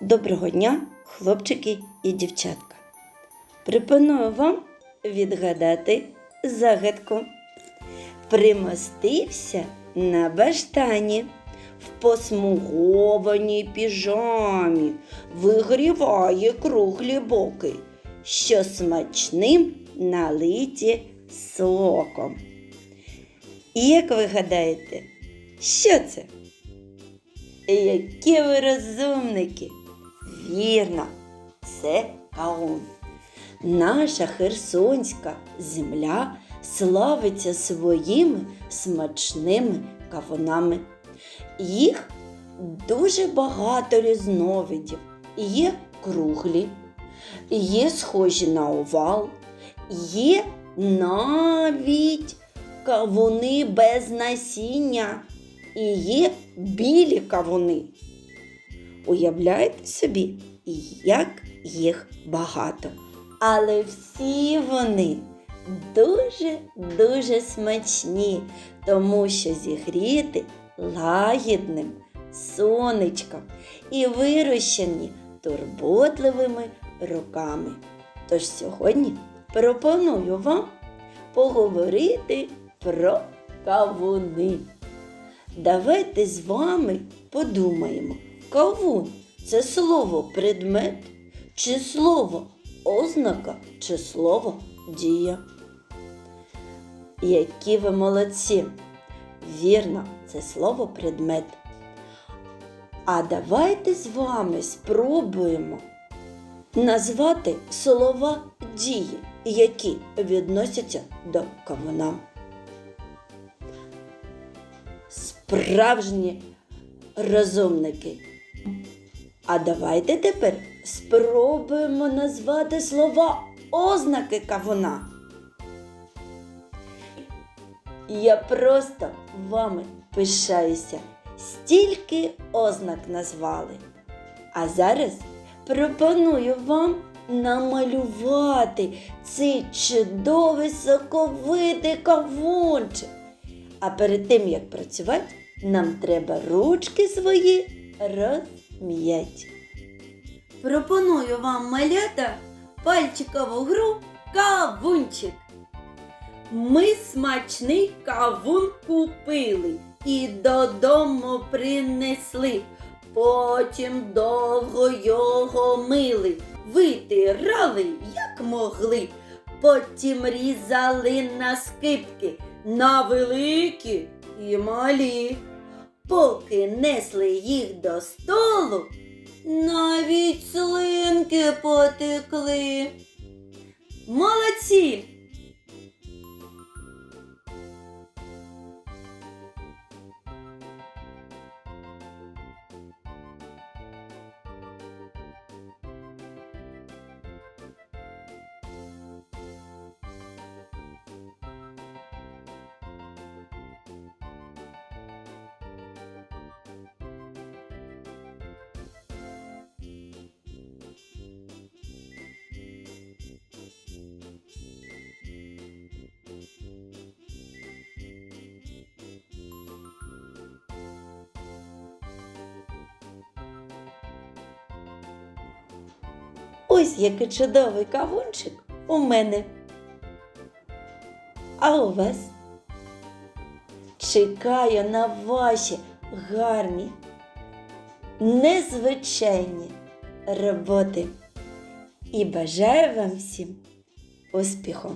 Доброго дня, хлопчики і дівчатка. Пропоную вам відгадати загадку. Примостився на баштані, в посмугованій піжамі, вигріває круглі боки, що смачним налиті соком. І Як ви гадаєте, що це? Які ви розумники! Вірно, це каун. Наша херсонська земля славиться своїми смачними кавунами. Їх дуже багато різновидів. Є круглі, є схожі на овал, є навіть кавуни без насіння і є білі кавуни. Уявляєте собі, як їх багато. Але всі вони дуже-дуже смачні, тому що зігріти лагідним сонечком і вирощені турботливими руками. Тож сьогодні пропоную вам поговорити про кавуни. Давайте з вами подумаємо, кавун це слово предмет, чи слово ознака, чи слово дія. Які ви молодці! Вірно, це слово предмет. А давайте з вами спробуємо назвати слова дії, які відносяться до кавуна. Справжні розумники. А давайте тепер спробуємо назвати слова ознаки кавуна. Я просто вами пишаюся. Стільки ознак назвали. А зараз пропоную вам намалювати цей чудовий соковитий кавунчик. А перед тим, як працювати, нам треба ручки свої розм'ять. Пропоную вам малята пальчикову гру кавунчик. Ми смачний кавун купили і додому принесли. Потім довго його мили, витирали, як могли. Потім різали на скипки, на великі і малі. Поки несли їх до столу, навіть слинки потекли. Молодці! Ось який чудовий кавунчик у мене. А у вас? Чекаю на ваші гарні, незвичайні роботи і бажаю вам всім успіху!